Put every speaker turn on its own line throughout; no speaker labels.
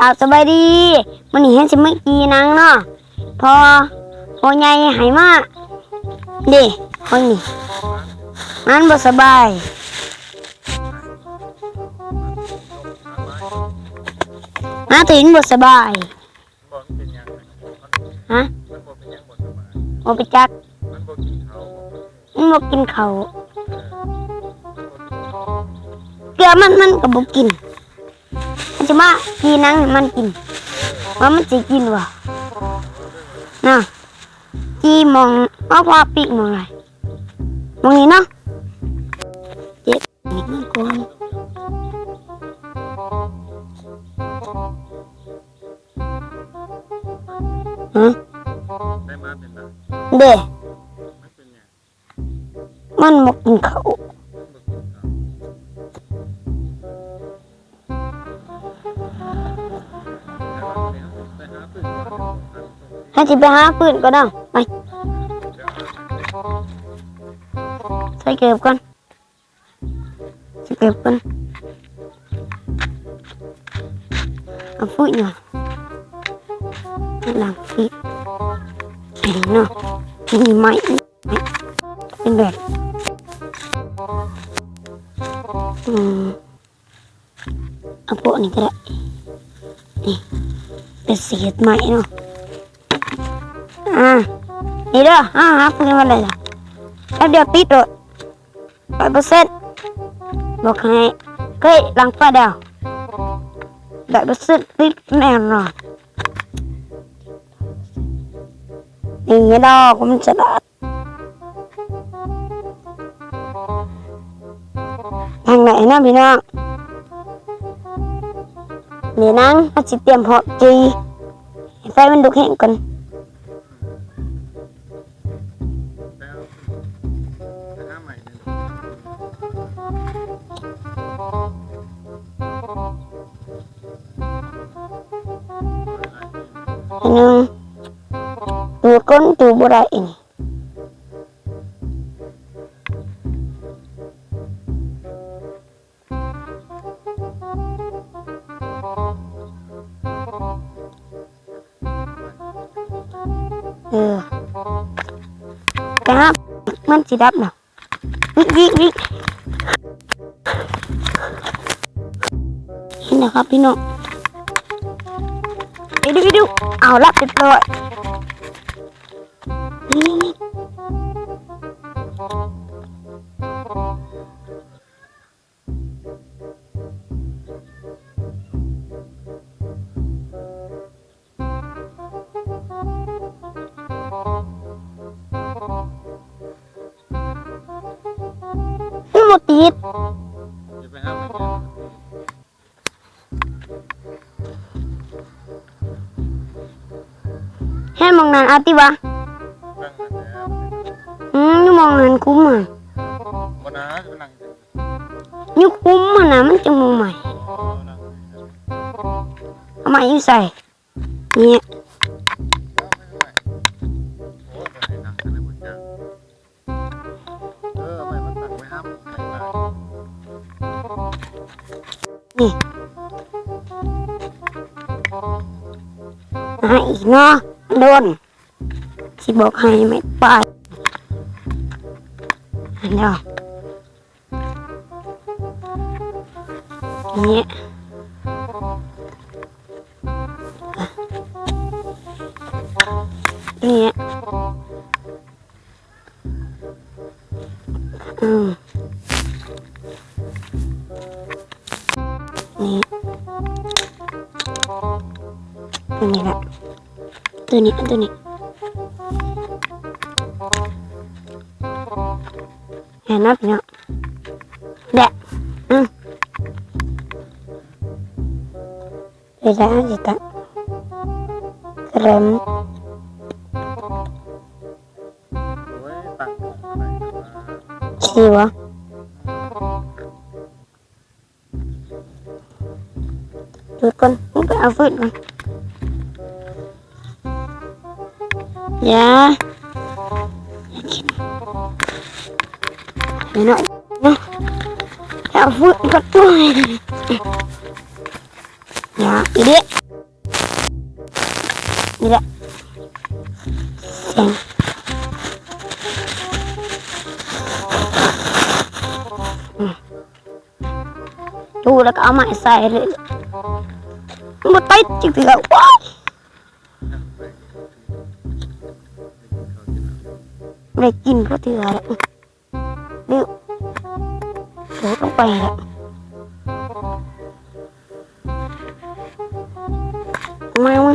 กล่าวสบายดีมันนี่เห็นสิไม่กีนังเนาะพอพอใหญ่หายมาเด้คนนี้มันบ่สบาย มาถึงบ่สบายฮะ
มันบ่สบาย
บ่ไปจัก
มันบอกกินเขา
มันบ่กินข้าว
เก
ลือมันมันก็บ่กิน จะมากีนังให้มันกิน ว่ามันสิกินวะน่ะกีมองเอาพาปีกมองอะไรมองนี้เนาะเจ็บอีกมันกวนฮะ
ได้มาเป็นแบบ
เด้
มันเป็นหยัง
มันบ่กินข้า ให้สิไปหาปืนก็ได้ไปใส่เก็บก่อนใส่เก็บก่อนเอาฟุ้ยหน่อยหลังฟีไอ้เนาะนี่ไม้เป็นแบบอืมเอาพวกนี้ก็ได้นี่เป็นเศษไม้เนาะ อ่านี่เด้ออ่าหาปืนมาเลยล่ะแป๊บเดียวติดรถร้อยเปอร์เซ็นต์บอกให้เคยหลังไฟเดียวร้อยเปอร์เซ็นต์ติดแน่นอนนี่ดอกมันฉลาดทางไหนนะพี่น้องเดี๋ยวนั่งมาจิเตรียมหอบจีไฟมันดุแห้งก่อน อันหนึงดูดก้นดูบ่ได้นี่เออครับมันสิดับนะวิกวิกวิก นนะครับพี่น้องไปดูไปดูเอาละเรียบร้อยนี่นี่หมดติด
ให้ม
องนานอาติวะ
ตั้งแต่แล้ว
อืมนี่มองนานคุ้มอ่ะ
บนน้าจะไปนั่งอยู่
นี่คุ้มอ่ะนะมันจะมองใหม่
อ๋อนั่งอยู่
เอาใหม่อยู่ใส่เนี่ย
แล้วไม่เป็นไรโอ้ยบ่ให้นั่งกันเลยบ่จ้ะเออไม่มันตั้งไว้ห้ามใครไป
ให้อีกเนาะ โดนสิบอกให้ไม่ไปอันเดียวเนี่ยเนี่ยอืม ตัวนี้ตัวนี้เห็นไหมพี่น้อง แดะอืมเดี๋ยวจะให้จิตตะกระม
โอ้ยตั้ง ไรกันมา
ชีวะหยุดก่อนมึงไปเอาฟืนก่อนอย่าอย่ากินเดี๋ยวหน่อยนะเอาฟืนก่อนด้วยอย่าอีเด็กนี่แหละเสียงอืมดูแล้วก็เอาไม้ใส่เลยมาติดจริงๆแล้วว้ายไม่ได้กินก็เถื่อแล้วดื้อเดี๋ยวต้องไปแล้วไม่ไม่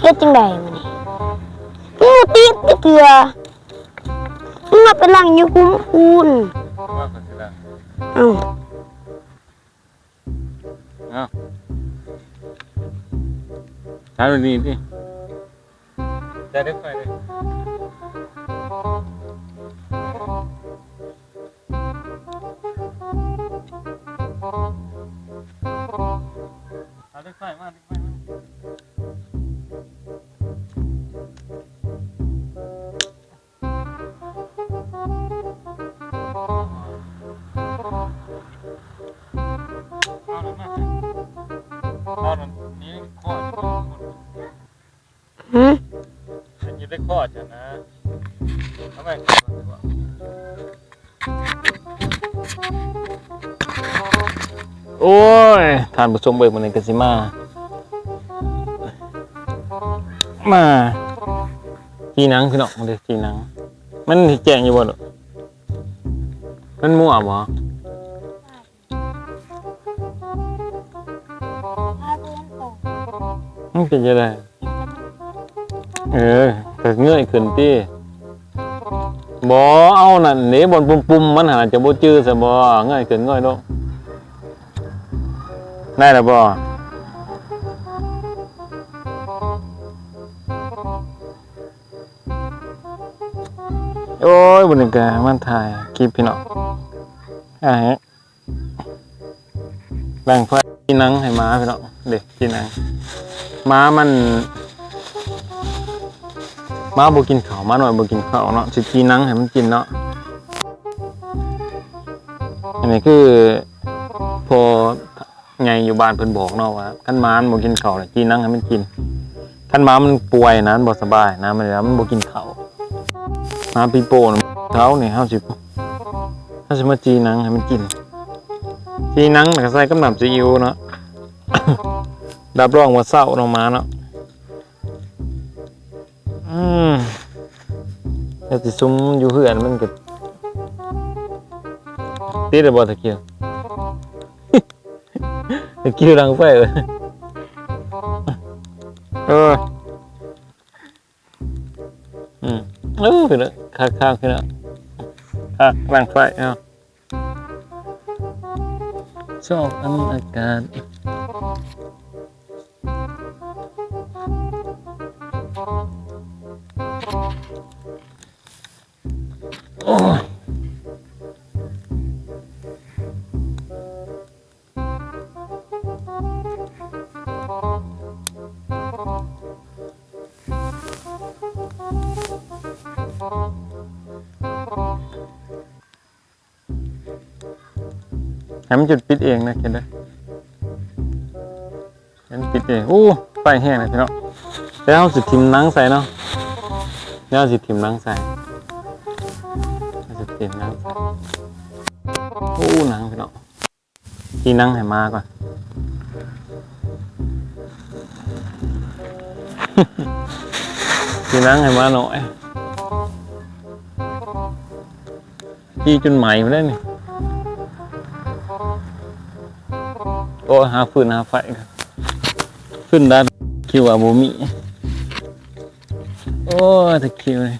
เฮ็ดจังไดมันนี่มึงบ่ติดไปเถื่อมึงมาไปนั่งอยู่คุ้มคูน
ว่ากันสิละ
เอ้า
เอ้าถามดูนี่ดิจะได้ไปเลย เอา โอ้ยทานผู้ชมเบิกมันในกันสิมา มาจีนังพี่น้องมาเลยจีนัง มันแจงอยู่บ่ลูกมันมั่วบ่มันเป็นยังไงเออก็เงยขึ้นติบ่เอานั่นนี่บนปุ่มๆมันหาจะบ่จื้อซะบ่เงยขึ้นเงยลง ได้แล้วบ่โอ้ยบนนี้ก็มันถ่ายคลิปพี่น้องอ่าฮะแบ่งไฟกินนังให้หมาพี่น้องเด็กกินนังหมามันม้าบ่กินข้าวมาหน่อยบ่กินข้าวเนาะสิกินนังให้มันกินเนาะอันนี้คือพอ ไงอยู่บ้านเพิ่นบอกเนาะว่าคันหมามันบ่กินข้าวน่ะกินหนังให้มันกินคันหมามันป่วยนะมันบ่สบายนะมันแล้วมันบ่กินข้าวมาปีโป้นะเขานี่เฮาสิเฮาสิมาจีนังให้มันกินจีนังน่ะก็ใส่กับน้ำซีอิ๊วเนาะรับรองว่าเศร้าเนาะมาเนาะอืมแต่สิซุ้มอยู่เหือนมันก็ติดได้บ่ตะเกียบ ตะเกียบดังไฟเลยเอออืมเออขึ้นแล้วข้างข้างขึ้นแล้วข้างดังไฟเนาะชอบอันอากาศโอ้ ยให้มันจุดปิดเองนะเห็นไหมเห็นปิดเองโอ้ไฟแห้งเลยพี่เนาะแล้วสิทิมนังใส่เนาะแล้วสิทิมนังใส่สิทิมนังใส่โอ้หนังพี่เนาะกีหนังให้มาก่อนกีหนังให้มาหน่อย กีจนไหมมาได้นี่โอ้หาฟืนหาไฟกันขึ้นด้านคิวอาบูมิโอ้ตะคิวเลย